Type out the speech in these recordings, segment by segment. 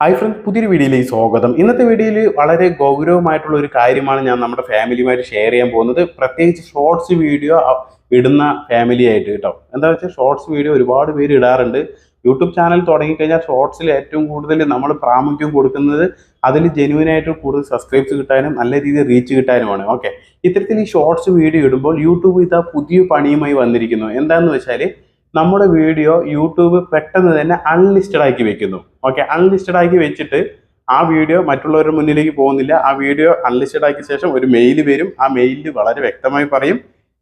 Hi front പുതിയൊരു വീഡിയോയിലേക്ക് സ്വാഗതം. ഇന്നത്തെ വീഡിയോയിൽ വളരെ ഗൗരവമായിട്ടുള്ള ഒരു കാര്യമാണ് ഞാൻ നമ്മുടെ ഫാമിലിയുമായിട്ട് ഷെയർ ചെയ്യാൻ പോകുന്നത്. പ്രത്യേകിച്ച് ഷോർട്സ് വീഡിയോ ഇടുന്ന ഫാമിലി ആയിട്ട് കേട്ടോ. എന്താ വെച്ചാൽ ഷോർട്സ് വീഡിയോ ഒരുപാട് പേര് ഇടാറുണ്ട്. യൂട്യൂബ് ചാനൽ തുടങ്ങിക്കഴിഞ്ഞാൽ ഷോർട്സിൽ ഏറ്റവും കൂടുതൽ നമ്മൾ പ്രാമുഖ്യം കൊടുക്കുന്നത് അതിൽ ജെനുവിനായിട്ട് കൂടുതൽ സബ്സ്ക്രൈബ്സ് കിട്ടാനും നല്ല രീതിയിൽ റീച്ച് കിട്ടാനുമാണ്. ഓക്കെ ഇത്തരത്തിൽ ഈ ഷോർട്സ് വീഡിയോ ഇടുമ്പോൾ യൂട്യൂബ് ഇതാ പുതിയ പണിയുമായി വന്നിരിക്കുന്നു. എന്താണെന്ന് വെച്ചാൽ നമ്മുടെ വീഡിയോ യൂട്യൂബ് പെട്ടെന്ന് തന്നെ അൺലിസ്റ്റഡ് ആക്കി വെക്കുന്നു. ഓക്കെ അൺലിസ്റ്റഡ് ആക്കി വെച്ചിട്ട് ആ വീഡിയോ മറ്റുള്ളവരുടെ മുന്നിലേക്ക് പോകുന്നില്ല. ആ വീഡിയോ അൺലിസ്റ്റഡ് ആക്കിയ ശേഷം ഒരു മെയിൽ വരും. ആ മെയിലിൽ വളരെ വ്യക്തമായി പറയും.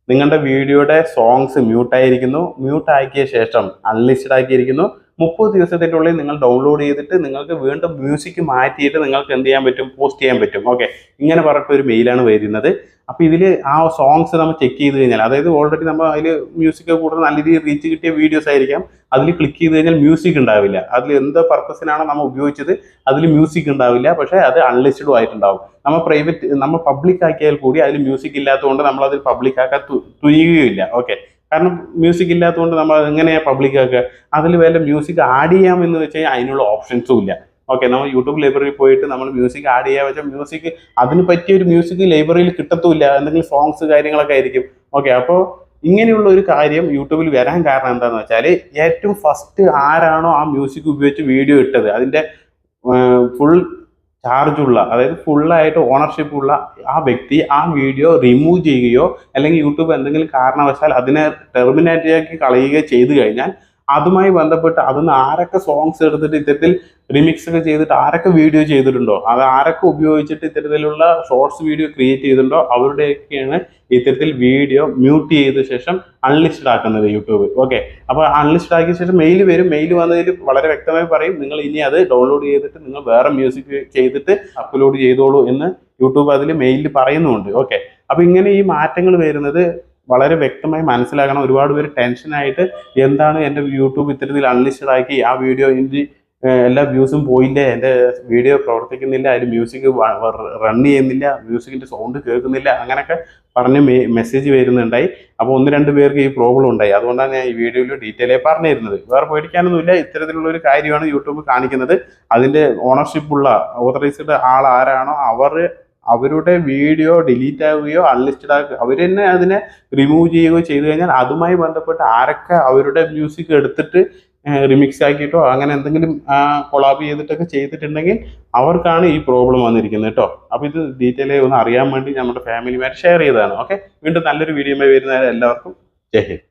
നിങ്ങളുടെ വീഡിയോയുടെ സോങ്സ് മ്യൂട്ടായിരിക്കുന്നു മ്യൂട്ടാക്കിയ ശേഷം അൺലിസ്റ്റഡ് ആക്കിയിരിക്കുന്നു. മുപ്പത് ദിവസത്തിന്റെ ഉള്ളിൽ നിങ്ങൾ ഡൗൺലോഡ് ചെയ്തിട്ട് നിങ്ങൾക്ക് വീണ്ടും മ്യൂസിക് മാറ്റിയിട്ട് നിങ്ങൾക്ക് എന്ത് ചെയ്യാൻ പറ്റും? പോസ്റ്റ് ചെയ്യാൻ പറ്റും. ഓക്കെ ഇങ്ങനെ പറഞ്ഞിട്ട് ഒരു മെയിലാണ് വരുന്നത്. അപ്പോൾ ഇതിൽ ആ സോങ്സ് നമ്മൾ ചെക്ക് ചെയ്ത് കഴിഞ്ഞാൽ അതായത് ഓൾറെഡി നമ്മൾ അതിൽ മ്യൂസിക് കൂടുതൽ നല്ല രീതിയിൽ റീച്ച് കിട്ടിയ വീഡിയോസ് ആയിരിക്കാം. അതിൽ ക്ലിക്ക് ചെയ്ത് കഴിഞ്ഞാൽ മ്യൂസിക് ഉണ്ടാവില്ല. അതിൽ എന്ത് പർപ്പസിനാണ് നമ്മൾ ഉപയോഗിച്ചത് അതിൽ മ്യൂസിക് ഉണ്ടാവില്ല. പക്ഷേ അത് അൺലിസ്റ്റഡും ആയിട്ടുണ്ടാവും. നമ്മൾ പ്രൈവറ്റ് നമ്മൾ പബ്ലിക് ആക്കിയാൽ കൂടി അതിൽ മ്യൂസിക് ഇല്ലാത്തതുകൊണ്ട് നമ്മൾ അതിൽ പബ്ലിക് ആക്കാൻ തുനിയുകയില്ല ഓക്കെ കാരണം മ്യൂസിക് ഇല്ലാത്തതുകൊണ്ട് നമ്മൾ എങ്ങനെയാണ് പബ്ലിക് ആക്കുക? അതിൽ വല്ല മ്യൂസിക് ആഡ് ചെയ്യാമെന്ന് വെച്ച് കഴിഞ്ഞാൽ അതിനുള്ള ഓപ്ഷൻസും ഇല്ല. ഓക്കെ നമ്മൾ യൂട്യൂബ് ലൈബ്രറി പോയിട്ട് നമ്മൾ മ്യൂസിക് ആഡ് ചെയ്യാൻ വെച്ചാൽ മ്യൂസിക് അതിന് പറ്റിയ ഒരു മ്യൂസിക് ലൈബ്രറിയിൽ കിട്ടത്തുമില്ല. എന്തെങ്കിലും സോങ്സ് കാര്യങ്ങളൊക്കെ ആയിരിക്കും. ഓക്കെ അപ്പോൾ ഇങ്ങനെയുള്ള ഒരു കാര്യം യൂട്യൂബിൽ വരാൻ കാരണം എന്താണെന്ന് വെച്ചാൽ ഏറ്റവും ഫസ്റ്റ് ആരാണോ ആ മ്യൂസിക് ഉപയോഗിച്ച് വീഡിയോ ഇട്ടത് അതിന്റെ ഫുൾ ചാർജുള്ള അതായത് ഫുള്ളായിട്ട് ഓണർഷിപ്പ് ഉള്ള ആ വ്യക്തി ആ വീഡിയോ റിമൂവ് ചെയ്യുകയോ അല്ലെങ്കിൽ യൂട്യൂബ് എന്തെങ്കിലും കാരണവശാൽ അതിനെ ടെർമിനേറ്റ് ആക്കി കളയുകയോ ചെയ്തു കഴിഞ്ഞാൽ അതുമായി ബന്ധപ്പെട്ട് അതിന്ന് ആരൊക്കെ സോങ്സ് എടുത്തിട്ട് ഇത്തരത്തിൽ റിമിക്സ് ഒക്കെ ചെയ്തിട്ട് ആരൊക്കെ വീഡിയോ ചെയ്തിട്ടുണ്ടോ? അത് ആരൊക്കെ ഉപയോഗിച്ചിട്ട് ഇത്തരത്തിലുള്ള ഷോർട്സ് വീഡിയോ ക്രിയേറ്റ് ചെയ്തിട്ടുണ്ടോ? അവരുടെയൊക്കെയാണ് ഇത്തരത്തിൽ വീഡിയോ മ്യൂട്ട് ചെയ്ത ശേഷം അൺലിസ്റ്റഡ് ആക്കുന്നത് യൂട്യൂബ്. ഓക്കെ അപ്പോൾ അൺലിസ്റ്റഡ് ആക്കിയ ശേഷം മെയിൽ വരും. മെയിൽ വന്നതിൽ വളരെ വ്യക്തമായി പറയും. നിങ്ങൾ ഇനി അത് ഡൗൺലോഡ് ചെയ്തിട്ട് നിങ്ങൾ വേറെ മ്യൂസിക് ചെയ്തിട്ട് അപ്ലോഡ് ചെയ്തോളൂ എന്ന് യൂട്യൂബ് അതിൽ മെയിലിൽ പറയുന്നുണ്ട്. ഓക്കെ അപ്പോൾ ഇങ്ങനെ ഈ മാറ്റങ്ങൾ വരുന്നത് വളരെ വ്യക്തമായി മനസ്സിലാക്കണം. ഒരുപാട് പേര് ടെൻഷനായിട്ട് എന്താണ് എന്റെ യൂട്യൂബ് ഇത്തരത്തിൽ അൺലിസ്റ്റഡ് ആക്കി? ആ വീഡിയോ എനിക്ക് എല്ലാ വ്യൂസും പോയില്ലേ? എന്റെ വീഡിയോ പ്രവർത്തിക്കുന്നില്ല. അതിൽ മ്യൂസിക് റൺ ചെയ്യുന്നില്ല. മ്യൂസിക്കിന്റെ സൗണ്ട് കേൾക്കുന്നില്ല. അങ്ങനെയൊക്കെ പറഞ്ഞ് മെസ്സേജ് വരുന്നുണ്ടായി. അപ്പോൾ ഒന്ന് രണ്ട് പേർക്ക് ഈ പ്രോബ്ലം ഉണ്ടായി. അതുകൊണ്ടാണ് ഞാൻ ഈ വീഡിയോയിൽ ഡീറ്റെയിൽ ആയി പറഞ്ഞിരുന്നത്. വേറെ പേടിക്കാനൊന്നുമില്ല. ഇത്തരത്തിലുള്ള ഒരു കാര്യമാണ് യൂട്യൂബ് കാണിക്കുന്നത്. അതിന്റെ ഓണർഷിപ്പുള്ള ഓതറൈസ്ഡ് ആൾ ആരാണോ അവർ അവരുടെ വീഡിയോ ഡിലീറ്റ് ആവുകയോ അൺലിസ്റ്റഡ് ആക്കുക അവർ തന്നെ അതിനെ റിമൂവ് ചെയ്യുകയോ ചെയ്തു കഴിഞ്ഞാൽ അതുമായി ബന്ധപ്പെട്ട് ആരൊക്കെ അവരുടെ മ്യൂസിക് എടുത്തിട്ട് റിമിക്സ് ആക്കിയിട്ടോ അങ്ങനെ എന്തെങ്കിലും കൊളാബ് ചെയ്തിട്ടൊക്കെ ചെയ്തിട്ടുണ്ടെങ്കിൽ അവർക്കാണ് ഈ പ്രോബ്ലം വന്നിരിക്കുന്നത് കേട്ടോ. അപ്പോൾ ഇത് ഡീറ്റെയിൽ ഒന്ന് അറിയാൻ വേണ്ടി നമ്മുടെ ഫാമിലിയുമായിട്ട് ഷെയർ ചെയ്തതാണ്. ഓക്കെ വീണ്ടും നല്ലൊരു വീഡിയോ വരുന്ന എല്ലാവർക്കും ജയ് ഹിന്ദ്.